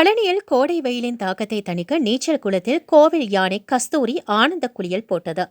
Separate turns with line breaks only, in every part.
பழனியில் கோடை வெயிலின் தாக்கத்தை தணிக்க நீச்சல் குளத்தில் கோவில் யானை கஸ்தூரி ஆனந்த குளியல் போட்டது.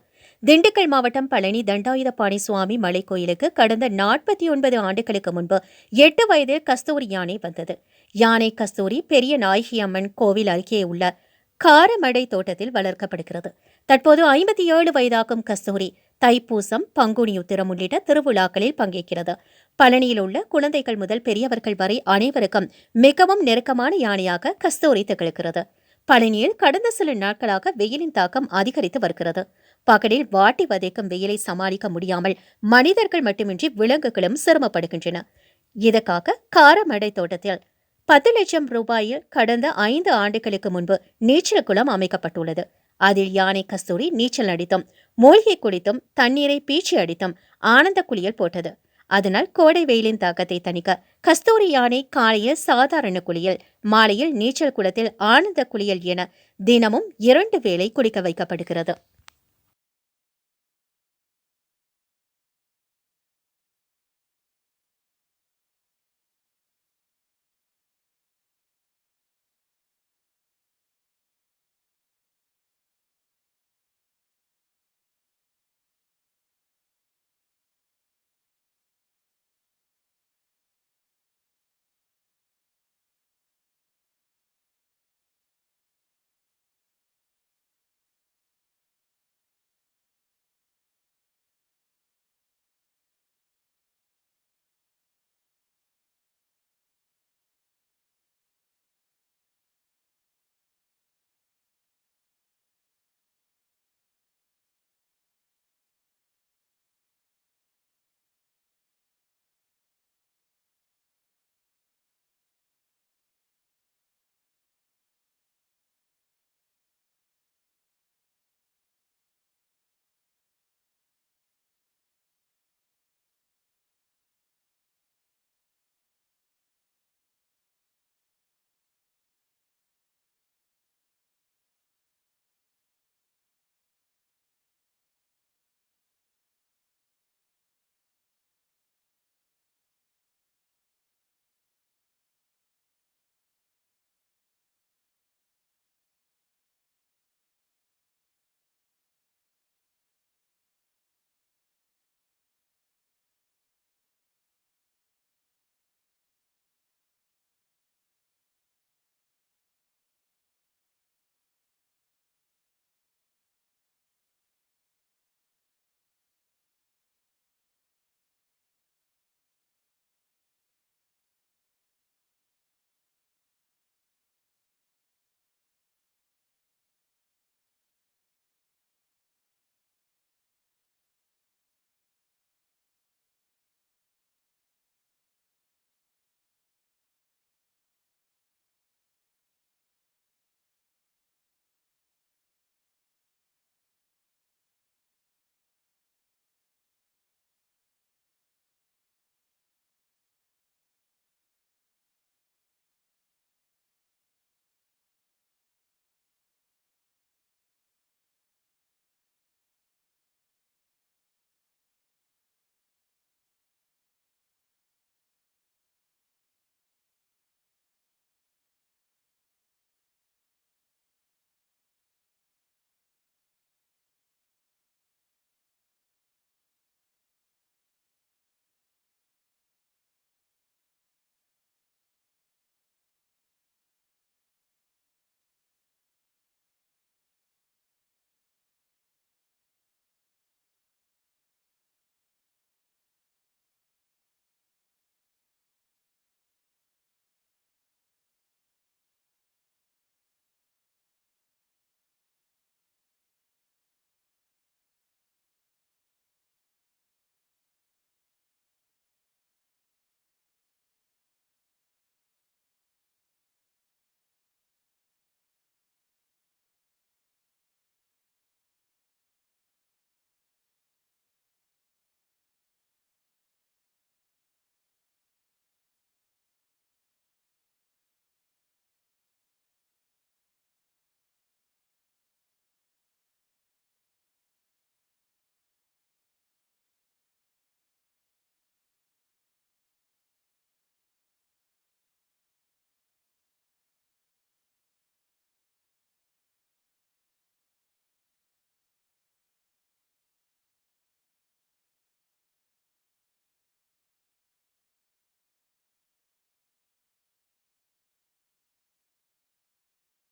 திண்டுக்கல் மாவட்டம் பழனி தண்டாயுதபாணி சுவாமி மலைக்கோயிலுக்கு கடந்த நாற்பத்தி ஒன்பது ஆண்டுகளுக்கு முன்பு எட்டு வயதில் கஸ்தூரி யானை வந்தது. யானை கஸ்தூரி பெரிய நாயகி அம்மன் கோவில் அருகே உள்ள காரமடை தோட்டத்தில் வளர்க்கப்படுகிறது. தற்போது ஐம்பத்தி ஏழு வயதாகும் கஸ்தூரி தைப்பூசம் பங்குனி உத்திரம் உள்ளிட்ட திருவிழாக்களில் பங்கேற்கிறது. பழனியில் உள்ள குழந்தைகள் முதல் பெரியவர்கள் வரை அனைவருக்கும் மிகவும் நெருக்கமான யானையாக கஸ்தூரி திகழ்கிறது. பழனியில் கடந்த சில நாட்களாக வெயிலின் தாக்கம் அதிகரித்து வருகிறது. பகலில் வாட்டி வதைக்கும் வெயிலை சமாளிக்க முடியாமல் மனிதர்கள் மட்டுமின்றி விலங்குகளும் சிரமப்படுகின்றன. இதற்காக காரமடை தோட்டத்தில் பத்து லட்சம் ரூபாயில் கடந்த ஐந்து ஆண்டுகளுக்கு முன்பு நீச்சல் குளம் அமைக்கப்பட்டுள்ளது. அதில் யானை கஸ்தூரி நீச்சல் அடித்தும் மூழ்கி குடித்தும் தண்ணீரை பீச்சி அடித்தும் ஆனந்த குளியல் போட்டது. அதனால் கோடை வெயிலின் தாக்கத்தை தணிக்க கஸ்தூரி யானை காலையில் சாதாரண குளியல் மாலையில் நீச்சல் குளத்தில் ஆனந்த குளியல் என தினமும் இரண்டு வேளை குளிக்க வைக்கப்படுகிறது.